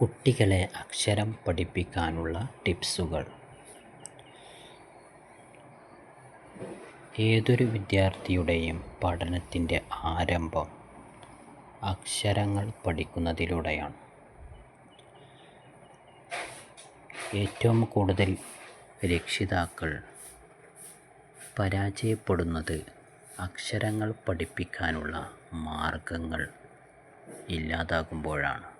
കുട്ടികളെ അക്ഷരം പഠിപ്പിക്കാനുള്ള ടിപ്സുകൾ. ഏതൊരു വിദ്യാർത്ഥിയുടെയും പഠനത്തിന്റെ ആരംഭം അക്ഷരങ്ങൾ പഠിക്കുന്നതിലൂടെയാണ്. ഏറ്റവും കൂടുതൽ രക്ഷിതാക്കൾ പരാജയപ്പെടുന്നത് അക്ഷരങ്ങൾ പഠിപ്പിക്കാനുള്ള മാർഗങ്ങൾ ഇല്ലാതാകുമ്പോഴാണ്.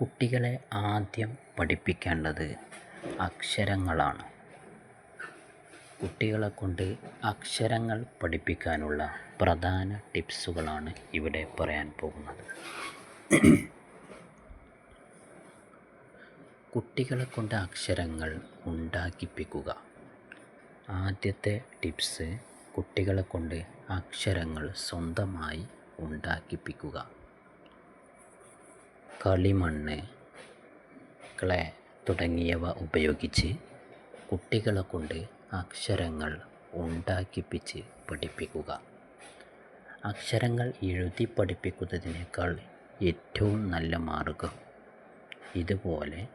കുട്ടികളെ ആദ്യം പഠിപ്പിക്കേണ്ടത് അക്ഷരങ്ങളാണ്. കുട്ടികളെ കൊണ്ട് അക്ഷരങ്ങൾ പഠിപ്പിക്കാനുള്ള പ്രധാന ടിപ്സുകളാണ് ഇവിടെ പറയാൻ പോകുന്നത്. കുട്ടികളെ കൊണ്ട് അക്ഷരങ്ങൾ ഉണ്ടാക്കിപ്പിക്കുക. ആദ്യത്തെ ടിപ്സ് കുട്ടികളെ കൊണ്ട് അക്ഷരങ്ങൾ സ്വന്തമായി ഉണ്ടാക്കിപ്പിക്കുക. കളിമണ്ണ് ക്ലേ തുടങ്ങിയവ ഉപയോഗിച്ച് കുട്ടികളെ കൊണ്ട് അക്ഷരങ്ങൾ ഉണ്ടാക്കിപ്പിച്ച് പഠിപ്പിക്കുക. അക്ഷരങ്ങൾ എഴുതി പഠിപ്പിക്കുന്നതിനേക്കാൾ ഏറ്റവും നല്ല മാർഗം ഇതുപോലെ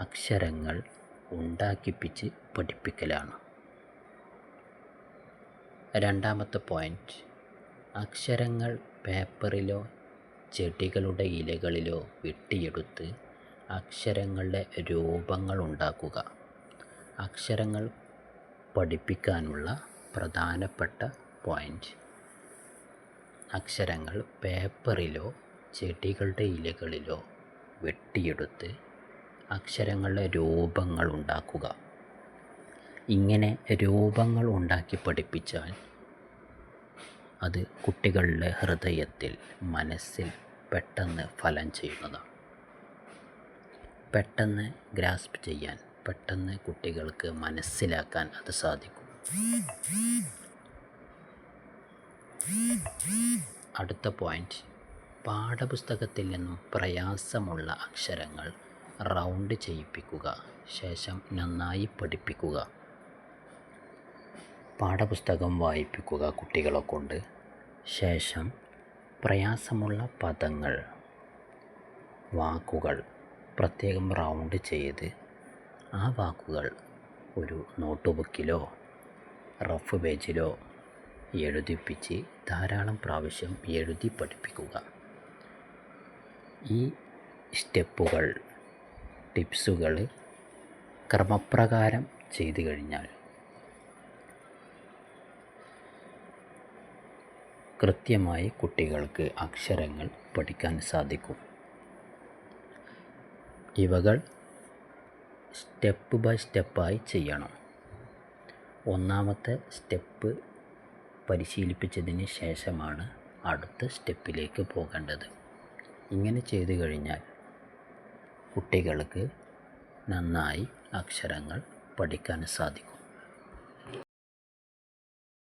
അക്ഷരങ്ങൾ ഉണ്ടാക്കിപ്പിച്ച് പഠിപ്പിക്കലാണ്. രണ്ടാമത്തെ പോയിന്റ് അക്ഷരങ്ങൾ പേപ്പറിലോ ചെടികളുടെ ഇലകളിലോ വെട്ടിയെടുത്ത് അക്ഷരങ്ങളുടെ രൂപങ്ങൾ ഉണ്ടാക്കുക. അക്ഷരങ്ങൾ പഠിപ്പിക്കാനുള്ള പ്രധാനപ്പെട്ട പോയിന്റ് അക്ഷരങ്ങൾ പേപ്പറിലോ ചെടികളുടെ ഇലകളിലോ വെട്ടിയെടുത്ത് അക്ഷരങ്ങളുടെ രൂപങ്ങൾ ഉണ്ടാക്കുക. ഇങ്ങനെ രൂപങ്ങൾ ഉണ്ടാക്കി പഠിപ്പിച്ചാൽ അത് കുട്ടികളുടെ ഹൃദയത്തിൽ മനസ്സിൽ പെട്ടെന്ന് ഫലം ചെയ്യുന്നതാണ്. പെട്ടെന്ന് ഗ്രാസ്പ് ചെയ്യാൻ പെട്ടെന്ന് കുട്ടികൾക്ക് മനസ്സിലാക്കാൻ അത് സാധിക്കും. അടുത്ത പോയിന്റ് പാഠപുസ്തകത്തിൽ നിന്നും പ്രയാസമുള്ള അക്ഷരങ്ങൾ റൗണ്ട് ചെയ്യിപ്പിക്കുക ശേഷം നന്നായി പഠിപ്പിക്കുക. പാഠപുസ്തകം വായിപ്പിക്കുക കുട്ടികളെ കൊണ്ട് ശേഷം പ്രയാസമുള്ള പദങ്ങൾ വാക്കുകൾ പ്രത്യേകം റൗണ്ട് ചെയ്ത് ആ വാക്കുകൾ ഒരു നോട്ട് ബുക്കിലോ റഫ് പേജിലോ എഴുതിപ്പിച്ച് ധാരാളം പ്രാവശ്യം എഴുതി പഠിപ്പിക്കുക. ഈ സ്റ്റെപ്പുകൾ ടിപ്സുകൾ ക്രമപ്രകാരം ചെയ്തു കഴിഞ്ഞാൽ കൃത്യമായി കുട്ടികൾക്ക് അക്ഷരങ്ങൾ പഠിക്കാൻ സാധിക്കും. ഇവകൾ സ്റ്റെപ്പ് ബൈ സ്റ്റെപ്പായി ചെയ്യണം. ഒന്നാമത്തെ സ്റ്റെപ്പ് പരിശീലിപ്പിച്ചതിന് ശേഷമാണ് അടുത്ത സ്റ്റെപ്പിലേക്ക് പോകേണ്ടത്. ഇങ്ങനെ ചെയ്തു കഴിഞ്ഞാൽ കുട്ടികൾക്ക് നന്നായി അക്ഷരങ്ങൾ പഠിക്കാൻ സാധിക്കും.